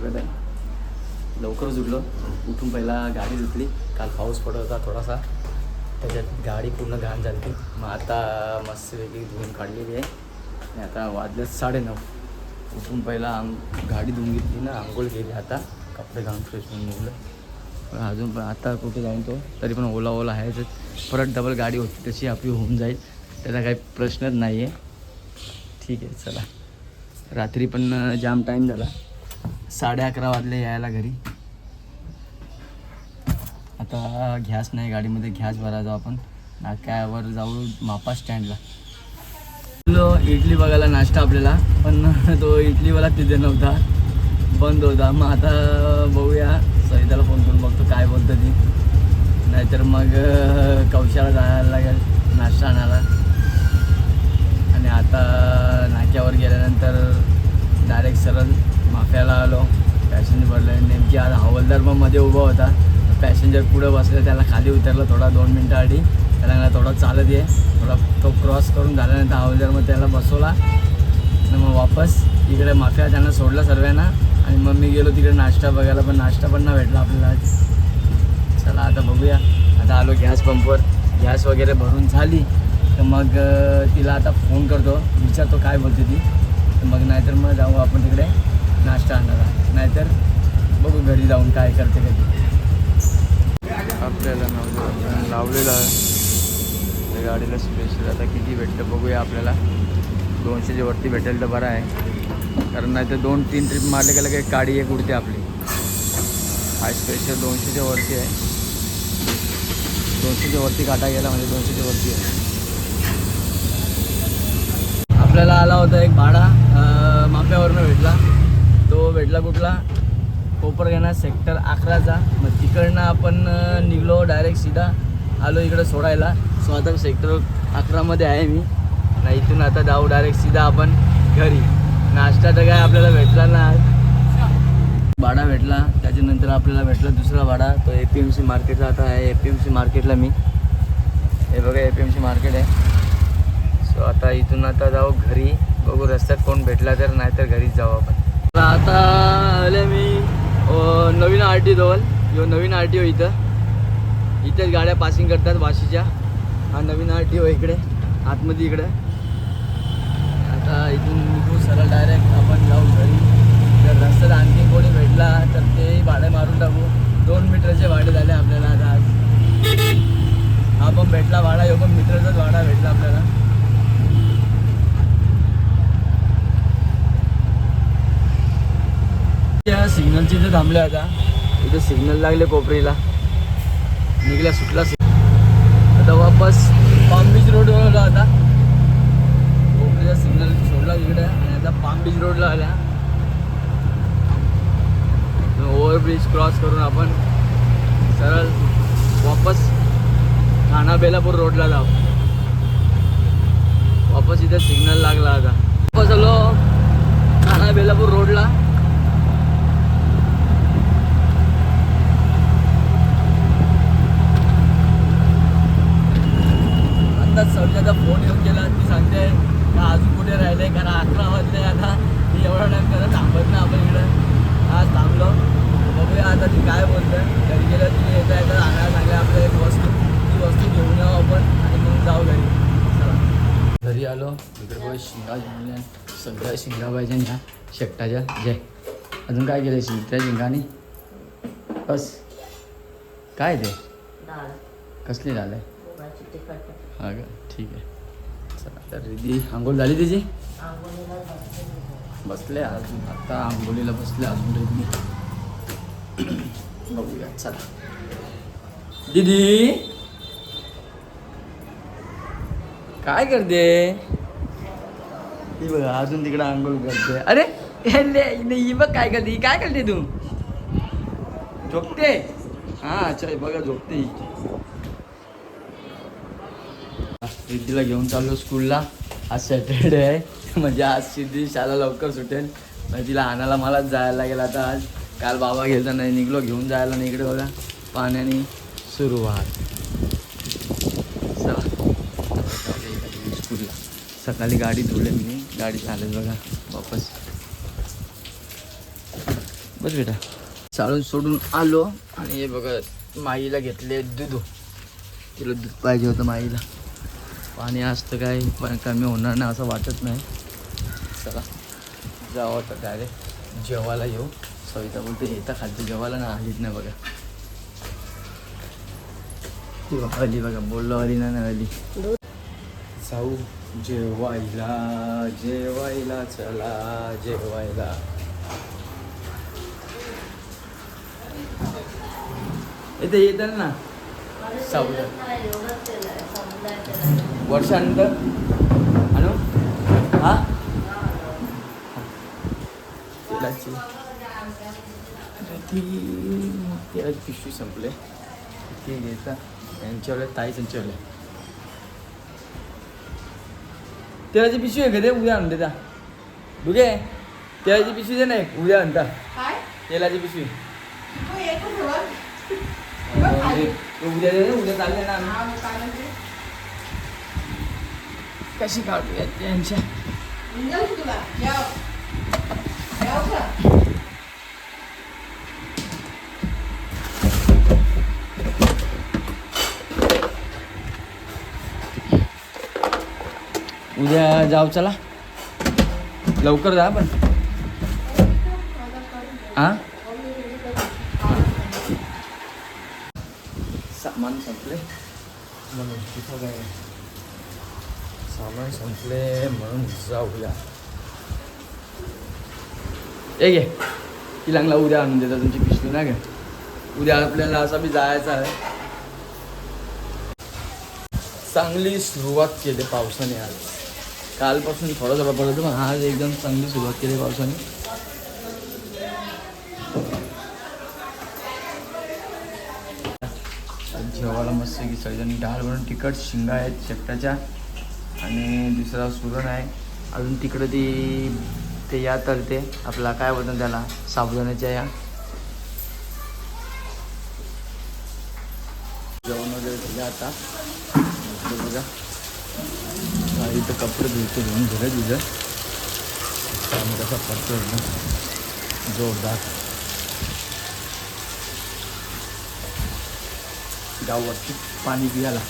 स्वागत आहे. लवकरच उठलो उठून पहिला गाडी धुतली. काल पाऊस पडत होता थोडासा. त्याच्यात गाडी पूर्ण घाण झाली होती. मग आता मस्तपैकी धुवून काढलेली आहे. आणि आता वाजले साडेनऊ. उठून पहिला आंग गाडी धुवून घेतली ना. आंघोळ केली आता. कपडे घालून फ्रेश होऊन निघलं. पण अजून पण आता कुठे जाऊन तो? तरी पण ओला ओला आहे. परत डबल गाडी होती. तशी आपली होऊन जाईल. त्याचा काही प्रश्नच नाही आहे ठीक आहे चला. रात्री पण जाम टाईम झाला. साडे अकरा वाजले यायला घरी. आता घ्यास नाही गाडीमध्ये घ्यास भरायचो आपण. नाक्यावर जाऊ मापा स्टँडला. लो इडली बघायला नाश्ता आपल्याला पण तो इडलीवाला तिथे नव्हता. बंद होता. मग आता बघूया. सहिताला फोन करून बघतो काय बोलतं ती. नाहीतर मग कौशाला जायला लागेल नाश्ता आणायला. आणि आता नाक्यावर गेल्यानंतर डायरेक्ट सरळ माफ्याला आलो. पॅसेंजर नेमकी आज हवालदार पण मध्ये उभा होता. पॅसेंजर पुढं बसलं त्याला खाली उतरलं थोडा दोन मिनटं आधी. त्याला थोडा चालत ये. थोडा तो क्रॉस करून झाल्यानंतर हवालदार मग त्याला बसवला. आणि मग वापस इकडे माफ्या त्यांना सोडलं सर्वांना. आणि मग मी गेलो तिकडे नाश्ता बघायला पण नाश्ता पण नाही भेटला आपल्याला आज. चला आता बघूया. आता आलो गॅस पंपवर. गॅस वगैरे भरून झाली. तर मग तिला आता फोन करतो. विचारतो काय बोलते ती. तर मग नाहीतर मग जाऊ आपण तिकडे नाश्ता नाहीतर बघू घरी जाऊन काय करते कधी. आपल्याला नवं म्हणजे लावलेलं आहे. गाडीला स्पेशल आता किती भेटतं बघूया आपल्याला. दोनशेच्या वरती भेटेल तर बरं आहे. कारण नाही तर दोन तीन ट्रिप मारले गेलं काही गाडी एक उडते आपली. हा स्पेशल दोनशेच्या वरती आहे. दोनशेच्या वरती काटा गेला म्हणजे दोनशेच्या वरती आहे. आपल्याला आला होता एक भाडा माफ्यावरनं भेटला. तो भेटला कुठला? कोपरगाणा सेक्टर अकराचा. मग तिकडनं आपण निघलो डायरेक्ट सीधा. आलो इकडं सोडायला. सो आता सेक्टर अकरामध्ये आहे मी. ना इथून आता जाऊ डायरेक्ट सीधा आपण घरी. नाश्ता तर काय आपल्याला भेटला ना आज? भाडा भेटला. त्याच्यानंतर आपल्याला भेटला दुसरा भाडा तो ए पी एम सी मार्केटला आता आहे. ए पी एम सी मार्केटला मी. हे बघा A P M C market आहे. सो आता इथून आता जाऊ घरी. बघू रस्त्यात कोण भेटला तर नाही तर घरीच जाऊ आपण. आता आले मी नवीन आर टी जवळ. यो नवीन आर टी ओ इथं. इथेच गाड्या पासिंग करतात वाशीच्या. हा नवीन आर टी ओ इकडे आतमध्ये इकडे. आता इथून निघू सरळ डायरेक्ट आपण जाऊ घरी. जर रस्त्यात आणखी कोणी भेटला तर ते भाडे मारून टाकू. दोन मीटरचे भाडे झाले आपल्याला आता आज. हा पण भेटला भाडा यो पण मीटरचाच भाडा भेटला आपल्याला. त्या सिग्नलची इथे थांबले आता. इथे सिग्नल लागले कोपरीला. निघल्या सुटला आता वापस पाम बीच रोडवर आला आता. कोपरीचा सिग्नल सोडला तिकडे आणि आता पाम बीच रोडला आल्या. ओव्हरब्रिज क्रॉस करून आपण सरळ वापस ठाणा बेलापूर रोडला जाऊ. वापस इथे सिग्नल लागला आता. वापस आलो ठाणा बेलापूर रोडला आता सौजाचा फोन येऊन गेला ती सांगते का अजून कुठे राहिले कारण अकरा वाजले आता मी एवढा टाइम करत थांबत नाही आपण इकडं आज थांबलो बघूया आता ती काय बोलतं घरी गेलं ती येता येता आणायला सांगले आपलं एक वस्तू ती वस्तू घेऊन येऊ आपण आणि मग जाऊ घरी चला घरी आलो. इकडे शिंगा घेऊन या. सगळ्या शिंगा पाहिजे ह्या शेकटाच्या. जय. अजून काय केलं शिंगच्या शिंगाने? बस. काय ते? कसली झालं आहे? हा का? ठीक आहे. चला तर रिधी आंघोळ झाली त्याची. बसले अजून. आता आंघोळीला बसले अजून रिधी बघूया चला. दीदी! काय करते? ही बघा अजून तिकडे आंघोळ करते. अरे नाही, ही बघ काय करते ही काय करते तू? झोपते? हा चल बघा झोपते ही. रिद्धीला घेऊन चाललो स्कूलला. आज सॅटर्डे आहे. म्हणजे आज सिद्धी शाळा लवकर सुटेल. म्हणजे तिला आणायला मलाच जायला लागेल आता आज. काल बाबा गेलता नाही निघलो घेऊन जायला नाही इकडे बघा. पाण्याने सुरुवात. चला. सकाळी गाडी धुले मी. गाडी चालेल बघा वापस. बस बेटा. चालून सोडून आलो आणि हे बघा माईला घेतले दूध. तिला दूध पाहिजे होतं माईला. पाणी असतं काय? पण कमी होणार नाही असं वाटत नाही. चला जाऊ आता डायरेक्ट जेवायला येऊ. सविता बोलते येता खालती जेवायला ना आलीच नाही बघा. ती बघा, आली बघा बोललो आली ना नाही आली. जाऊ जेवायला जेवायला चला जेवायला. इथे येतात ना? साबुदाणा वर्षानंतर? आणू हा? ती पिशवी संपले. ते घेता. यांच्यावर ताई त्यांच्यावर तेलाची पिशवी आहे का ते? उद्या आणते त्या. दुगे तेलाची पिशवी दे नाही उद्या आणता तेलाची पिशवी. म्हणजे उद्या दे उद्या चालले ना आम्ही कशी काढूया त्यांच्या? उद्या जाऊ चला. लवकर जा पण. हा सामान संपले. म्हणून तिथं काय? सामान संपले म्हणून जाऊया. ए घे. तिलांगला उद्या आणून देता तुमची पिशवी. ना घ्या उद्या आपल्याला असं बी जायचं आहे. चांगली सुरुवात केली पावसाने आज. कालपासून थोडा थोडा पडत पण आज एकदम चांगली सुरुवात केली पावसाने. जेवायला मस्त की सगळेजण डाळ बनवून तिखट शिंगा आहेत शेपटाच्या. आणि दुसरा सुरण आहे. अजून तिकडं ती ते या तळते. आपला काय बोलतो त्याला? साबुदाण्याच्या या. जेवण वगैरे झालं आता. बघा इथं कपडे धुतो धुवून झालं तिथं पाणी कसा पडतो एकदम जोरदार. गावावरती पाणी पियाला.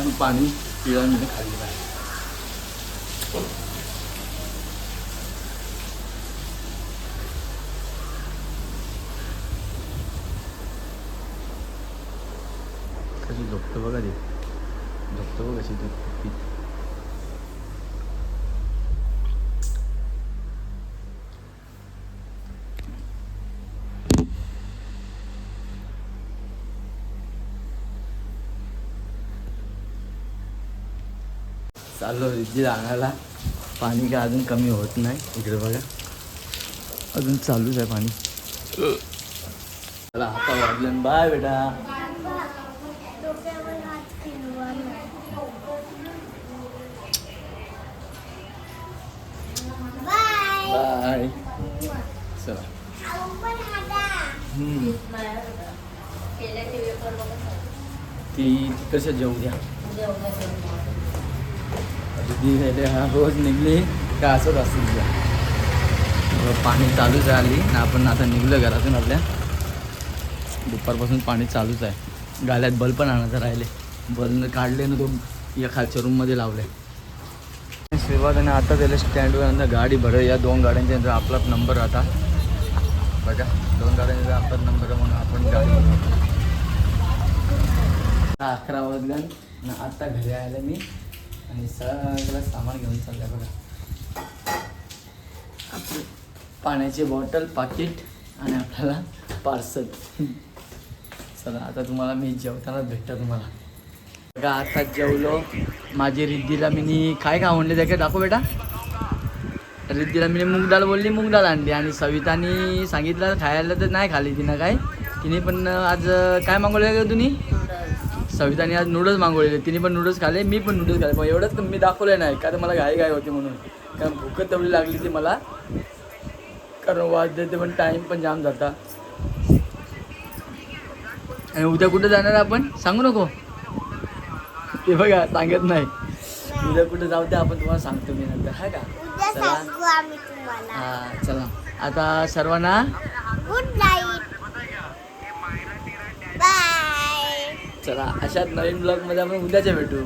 आणि पाणी पिळा मी खाली आहे कशी झोपतो बघा ते. झोपतो बघा कशी झोपतो. चाललो रिद्धी आणायला पाणी काय अजून कमी होत नाही. इकडे बघा. अजून चालूच आहे पाणी. चला आता वाजलं बाय बेटा. बाय चला. ती कशा जेवू द्या? ती हा रोज निघली का असंच असतं पाणी चालूच आहे आली ना आपण आता निघलं घरातून आपल्या. दुपारपासून पाणी चालूच आहे. गाल्यात बल्ब पण आणायचं राहिले. बल्ब काढले ना तो या खालच्या रूममध्ये लावले. सुरुवातीने आता त्याला स्टँडवर नंतर गाडी भर या दोन गाड्यांच्या आपलाच नंबर आता. बघा दोन गाड्यांचा आपलाच नंबर म्हणून आपण गाडी अकरा वाजल्या आता घरी आले मी. आणि सगळं सामान घेऊन चाललंय बघा. आपली पाण्याची बॉटल पाकिट आणि आपल्याला पार्सल. चला आता तुम्हाला मी जेवताना भेटतं तुम्हाला. बघा आता जेवलो. माझी रिद्धीला मी काय का म्हणले त्या दाखव बेटा. रिद्धीला मी मूग डाळ बोलली मूग डाळ आणली. आणि सवितानी सांगितलं खायला तर नाही खाली तिनं काय. तिने पण आज काय मागवलं का तुम्ही सविताने आज नूडल्स मागवलेले. तिने पण नूडल्स खाले मी पण नूडल्स खाले. पण एवढंच मी दाखवलं नाही कारण मला घाई घाई होती म्हणून. कारण भूक तेवढी लागली ती मला. कारण वाजते पण टाईम पण जाम जाता आणि उद्या कुठं जाणार आपण? सांगू नको. ते बघा सांगत नाही. उद्या कुठं जाऊ ते आपण तुम्हाला सांगतो मी नंतर. हा का? चला. हां चला. आता सर्वांना गुड नाईट चला अशाच नवीन ब्लॉगमध्ये आपण उद्याच्या भेटू.